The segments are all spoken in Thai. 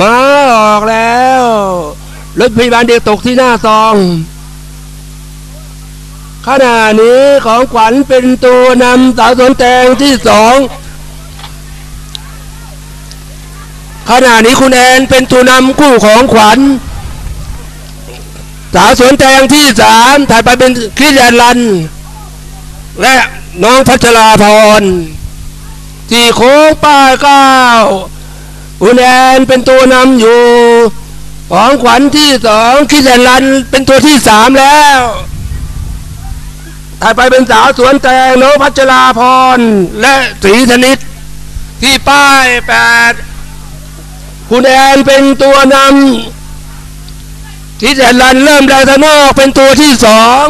มาออกแล้ว รถพยาบาลเด็กตกที่หน้าซองขณะนี้ของขวัญเป็นตัวนำสาวสวนแตงที่สองขณะนี้คุณแอนเป็นตัวนำคู่ของขวัญ สาวสวนแตงที่สามถัดไปเป็นคริสแอนลัน และน้องพัชราพรที่โค้งป้ายเก้า คุณแอนเป็นตัวนำอยู่ ของขวัญที่สองคริสแอนลันเป็นตัวที่สามแล้วถัดไปเป็นสาวสวนแตงน้องพัชราพร และศรีธนิต ที่ป้ายแปดคุณแอนเป็นตัวนำที่แดนลันเริ่มแรงทางนอกเป็นตัวที่สอง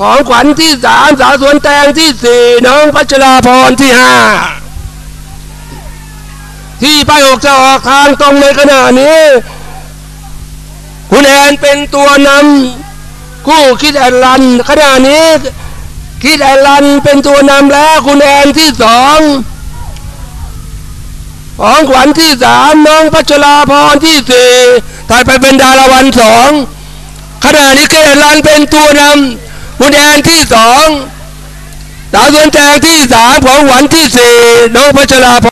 ของขวัญที่สามสาวสวนแตงที่สี่น้องพัชราพรที่ห้า ที่ป้ายออกจะออกทางตรงในขณะนี้ คุณแอนเป็นตัวนำคู่คิดแอนลันขณะนี้ คิดแอนลันเป็นตัวนำแล้ว คุณแอนที่สองของขวัญที่สามน้องพัชราพรที่สี่ถัดไปเป็นดาราวันสองขณะนี้เกดลันเป็นตัวนำคุณแอนที่สองดาวสวนแจงที่สามของขวัญที่สี่น้องพัชราพ